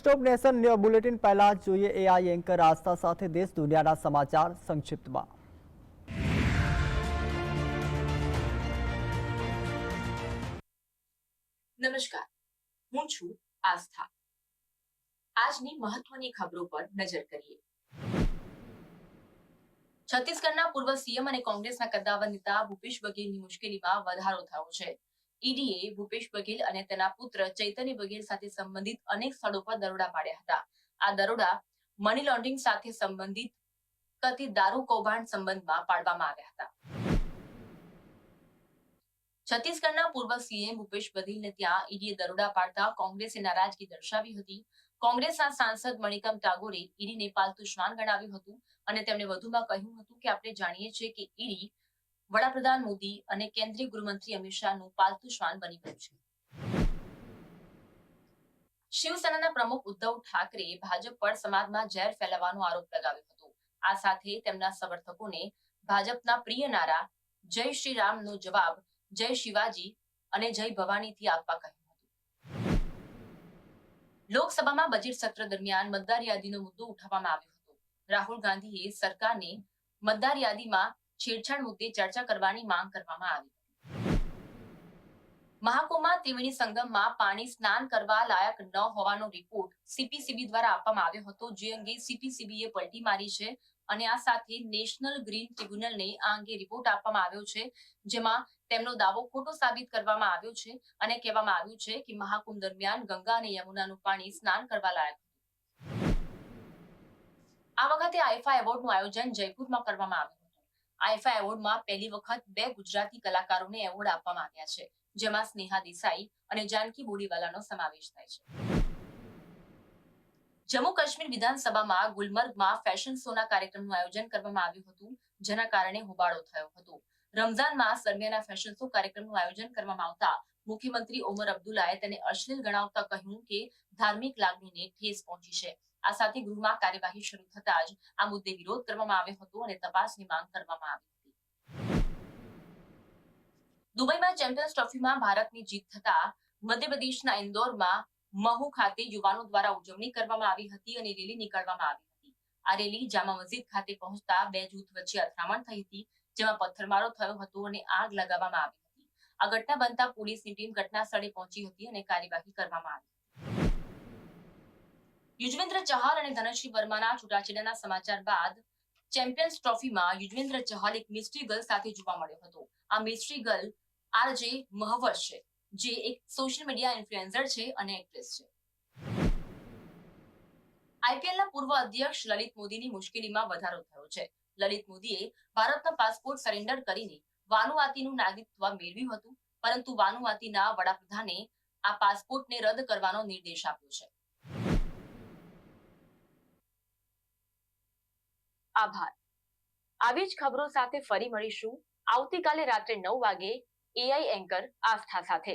Stop nation new bulletin પહેલા જોઈએ AI anchor આસ્થા સાથે દેશ દુનિયાના સમાચાર સંક્ષિપ્તમાં. નમસ્કાર, હું છું આસ્થા. આજની મહત્વની ખબરો પર નજર કરીએ. છત્તીસગઢના પૂર્વ સીએમ અને કોંગ્રેસના કદ્દાવર નેતા ભૂપેશ બઘેલની મુશ્કેલીમાં વધારો થયો છે. ઈડીએ ભૂપેશ બઘેલ અને તેના પુત્ર ચૈતન્ય બઘેલ સાથે સંબંધિત અનેક સ્થળો પર દરોડા પાડ્યા હતા. આ દરોડા મની લોન્ડરિંગ સાથે સંબંધિત કથિત દારૂ કૌભાંડ સંબંધમાં પાડવામાં આવ્યા હતા. છત્તીસગઢના પૂર્વ સીએમ ભૂપેશ બઘેલને ત્યાં ઈડીએ દરોડા પાડતા કોંગ્રેસે નારાજગી દર્શાવી હતી. કોંગ્રેસના સાંસદ મણિકમ ટાગોરે ઈડીને પાલતુ શ્વાન ગણાવ્યું હતું અને તેમણે વધુમાં કહ્યું હતું કે આપણે જાણીએ છીએ કે ઈડી વડાપ્રધાન મોદી અને કેન્દ્રીય ગૃહમંત્રી અમિત શાહનું પાલતુ શ્વાન બની ગયું છે. શિવસેનાના પ્રમુખ ઉદ્ધવ ઠાકરે ભાજપ પર સમાજમાં ઝેર ફેલાવવાનો આરોપ લગાવ્યો હતો. આ સાથે તેમના સમર્થકોને ભાજપના પ્રિય નારા જય શ્રી રામનો જવાબ જય શિવાજી અને જય ભવાનીથી આપવા કહ્યું હતું. લોકસભામાં બજેટ સત્ર દરમિયાન મતદાર યાદીનો મુદ્દો ઉઠાવવામાં આવ્યો હતો. રાહુલ ગાંધીએ સરકારને મતદાર યાદીમાં છેડછાડ મુદ્દે ચર્ચા કરવાની માંગ કરવામાં આવી મહાકુંભમાં ત્રિવેણી સંગમમાં પાણી સ્નાન કરવા લાયક ન હોવાનો રિપોર્ટ સીપીસીબી દ્વારા આપવામાં આવ્યો હતો. જે અંગે સીપીસીબીએ પલટી મારી છે અને આ સાથે નેશનલ ગ્રીન ટ્રિબ્યુનલને આ અંગે રિપોર્ટ આપવામાં આવ્યો છે, જેમાં તેમનો દાવો ખોટો સાબિત કરવામાં આવ્યો છે અને કહેવામાં આવ્યું છે કે મહાકુંભ દરમિયાન ગંગા અને યમુનાનું પાણી સ્નાન કરવા લાયક આ વખતે આઈફા એવોર્ડનું આયોજન જયપુરમાં કરવામાં આવ્યું આઈફા એવોર્ડમાં પહેલી વખત બે ગુજરાતી કલાકારોને એવોર્ડ આપવામાં આવ્યા છે, જેમાં સ્નેહા દેસાઈ અને જાનકી બોડીવાલાનો સમાવેશ થાય છે. જમ્મુ કાશ્મીર વિધાનસભામાં ગુલમર્ગમાં ફેશન શોના કાર્યક્રમનું આયોજન કરવામાં આવ્યું હતું, જેના કારણે હોબાળો થયો હતો. રમઝાન માસ દરમિયાન ફેશન શો કાર્યક્રમનું આયોજન કરવામાં આવતા મુખ્યમંત્રી ઓમર અબ્દુલ્લાએ તેને અશ્લીલ ગણાવતા કહ્યું કે ધાર્મિક લાગણીને ઠેસ પહોંચી છે. આ સાથે ગૃહમાં કાર્યવાહી શરૂ થતા જ આ મુદ્દે વિરોધ કરવામાં આવ્યો હતો અને તપાસની માંગ કરવામાં આવી હતી. દુબઈમાં ચેમ્પિયન્સ ટ્રોફીમાં ભારતની જીત થતા મધ્યપ્રદેશના ઇન્દોરમાં મહુ ખાતે યુવાનો દ્વારા ઉજવણી કરવામાં આવી હતી અને રેલી નીકળવામાં આવી હતી. આ રેલી જામા મસ્જિદ ખાતે પહોંચતા બે જૂથ વચ્ચે અથડામણ થઈ હતી, જેમાં પથ્થરમારો થયો હતો અને આગ લગાવવામાં આવી હતી. આ ઘટના બનતા પોલીસની ટીમ ઘટના સ્થળે પહોંચી હતી અને કાર્યવાહી કરવામાં આવી યુજવેન્દ્ર ચહલ અને ધનશ્રી વર્માના છૂટાછેડાના સમાચાર બાદ ચેમ્પિયન્સ ટ્રોફીમાં યુજવેન્દ્ર ચહલ એક મિસ્ટ્રી ગર્લ સાથે જોવા મળ્યો હતો. આ મિસ્ટ્રી ગર્લ આરજે મહવર છે, જે એક સોશિયલ મીડિયા ઇન્ફ્લુએન્સર છે અને એક્ટ્રેસ છે. આઈપીએલના પૂર્વ અધ્યક્ષ લલિત મોદીની મુશ્કેલીમાં વધારો થયો છે. લલિત મોદીએ ભારતનો પાસપોર્ટ સરેન્ડર કરીને વાનુઆતીનું નાગરિકત્વ મેળવ્યું હતું, પરંતુ વાનુઆતીના વડાપ્રધાને આ પાસપોર્ટને રદ કરવાનો નિર્દેશ આપ્યો છે. આભાર. આવી જ ખબરો સાથે ફરી મળીશું. આવતીકાલે રાત્રે નવ વાગે એઆઈ એન્કર આસ્થા સાથે.